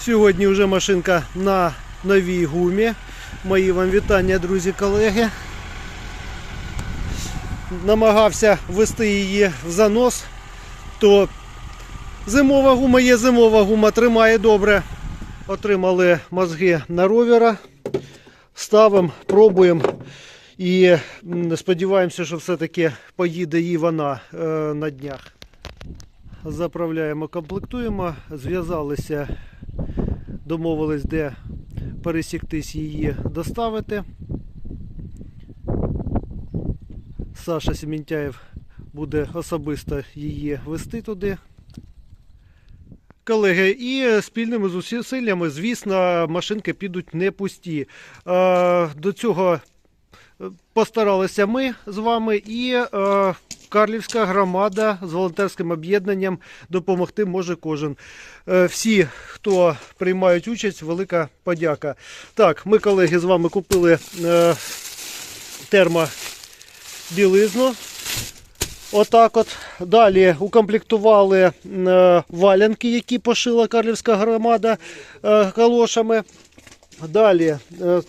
Сьогодні вже машинка на новій гумі. Мої вам вітання, друзі, колеги. Намагався ввести її в занос, то зимова гума є зимова гума, тримає добре. Отримали мозги на ровера. Ставимо, пробуємо. І сподіваємося, що все-таки поїде і вона е, на днях. Заправляємо, комплектуємо, зв'язалися, домовились, де пересіктись її доставити. Саша Сімінтяєв буде особисто її вести туди. Колеги, і спільними зусиллями, звісно, машинки підуть не пусті. Е, До цього постаралися ми з вами і е, Карлівська громада з волонтерським об'єднанням допомогти може кожен. Е, всі, хто приймають участь, велика подяка. Так, ми, колеги, з вами купили е, термобілизну. Отак от. Далі укомплектували валянки, які пошила Карлівська громада калошами. Далі,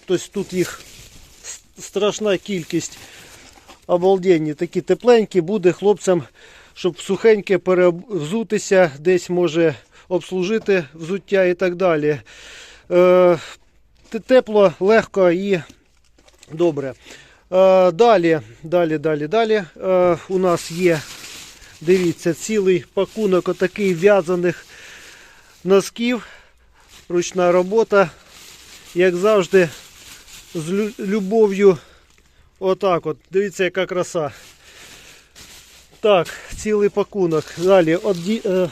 тобто тут їх страшна кількість. Обалденні, такі тепленькі, буде хлопцям, щоб сухеньке перевзутися, десь може обслужити взуття і так далі. Е, тепло, легко і добре. Е, далі, далі, далі, далі. Е, у нас є, дивіться, цілий пакунок отакий в'язаних носків. Ручна робота. Як завжди, з любов'ю. Отак от. Дивіться, яка краса. Так, цілий пакунок. Далі оді, е,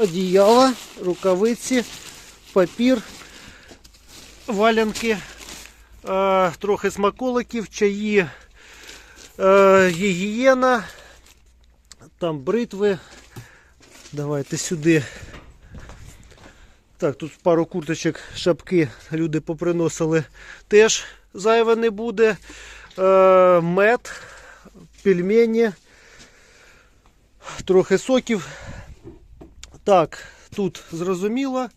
одіяла, рукавиці, папір, валянки, е, трохи смаколиків, чаї, е, гігієна, там бритви. Давайте сюди. Так, тут пару курточок, шапки люди поприносили. Теж зайве не буде. Е, мед, пельмені, трохи соків. Так, тут зрозуміло.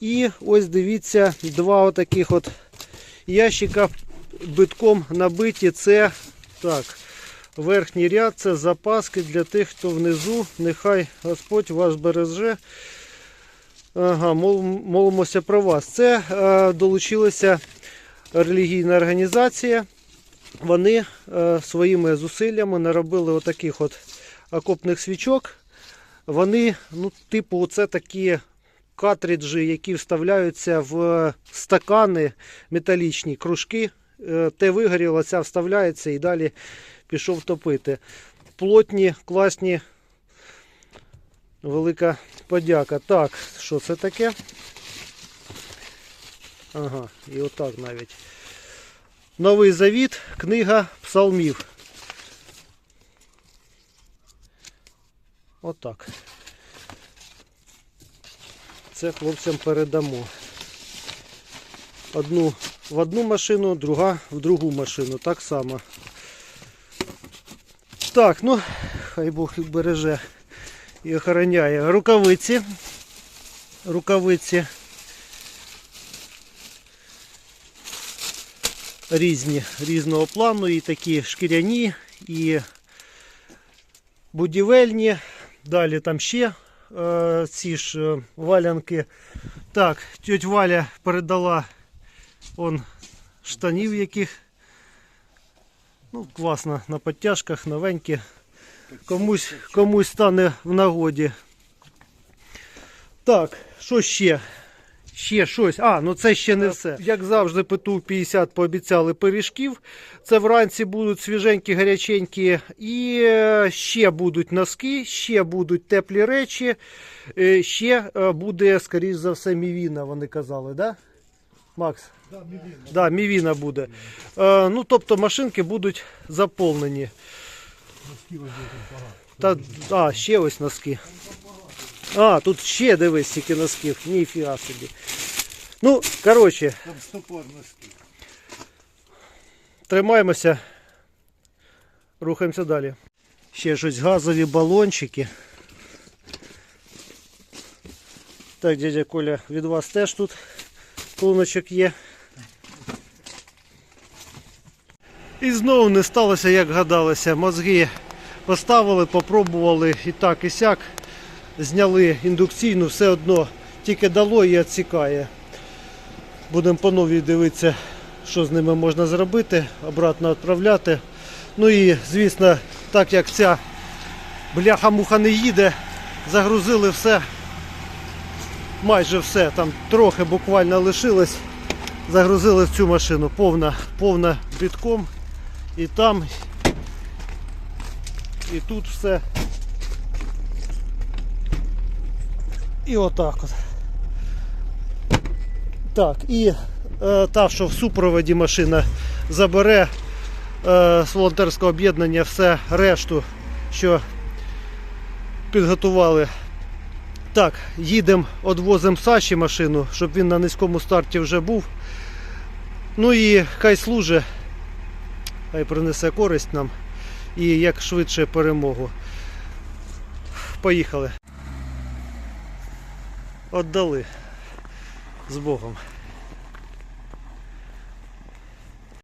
І ось дивіться, два отаких от ящика битком набиті. Це так, верхній ряд, це запаски для тих, хто внизу. Нехай Господь вас береже. Ага, мол, молимося про вас. Це е, долучилася релігійна організація. Вони е, своїми зусиллями наробили отаких от окопних свічок. Вони, ну, типу, це такі картриджі, які вставляються в стакани металічні кружки. Е, те вигоріло, ця вставляється і далі пішов топити. Плотні, класні, велика подяка. Так, що це таке? Ага, і отак навіть. Новий завіт, книга псалмів. Отак. Це хлопцям передамо. Одну в одну машину, друга в другу машину. Так само. Так, ну, хай Бог береже і охороняє. Рукавиці. Рукавиці. Різні, різного плану, і такі шкіряні, і будівельні. Далі там ще е, ці ж е, валянки. Так, тьоть Валя передала он штанів яких. Ну, класно, на підтяжках, новенькі. Комусь, комусь стане в нагоді. Так, що ще? Ще щось. А, ну це ще не все. Як завжди, ПТУ 50 пообіцяли пиріжків. Це вранці будуть свіженькі, гаряченькі. І е, ще будуть носки, ще будуть теплі речі. е, Ще е, буде, скоріш за все, мівіна, вони казали, да? Макс? Да, мівіна. Да, мівіна буде. Е, ну, тобто машинки будуть заповнені. Носки ось дуже багато. Та, а, ще ось носки. А, тут ще дивись, стільки носків. Ніфіга собі. Ну, коротше, Там 100 пар тримаємося. Рухаємося далі. Ще щось газові балончики. Так, дядя Коля, від вас теж тут клоночок є. І знову не сталося, як гадалося. Мозги поставили, попробували і так, і сяк. Зняли індукційну, все одно тільки дало і відсікає. Будемо по новій дивитися, що з ними можна зробити, обратно відправляти. Ну і, звісно, так як ця бляха-муха не їде, загрузили все, майже все, там трохи буквально лишилось. Загрузили в цю машину, повна, повна бітком. І там, і тут все. І отак от. Так, і е, та, що в супроводі машина забере е, з волонтерського об'єднання все решту, що підготували. Так, їдемо, відвозимо Саші машину, щоб він на низькому старті вже був. Ну і хай служить, хай принесе користь нам і як швидше перемогу. Поїхали. Отдали з Богом.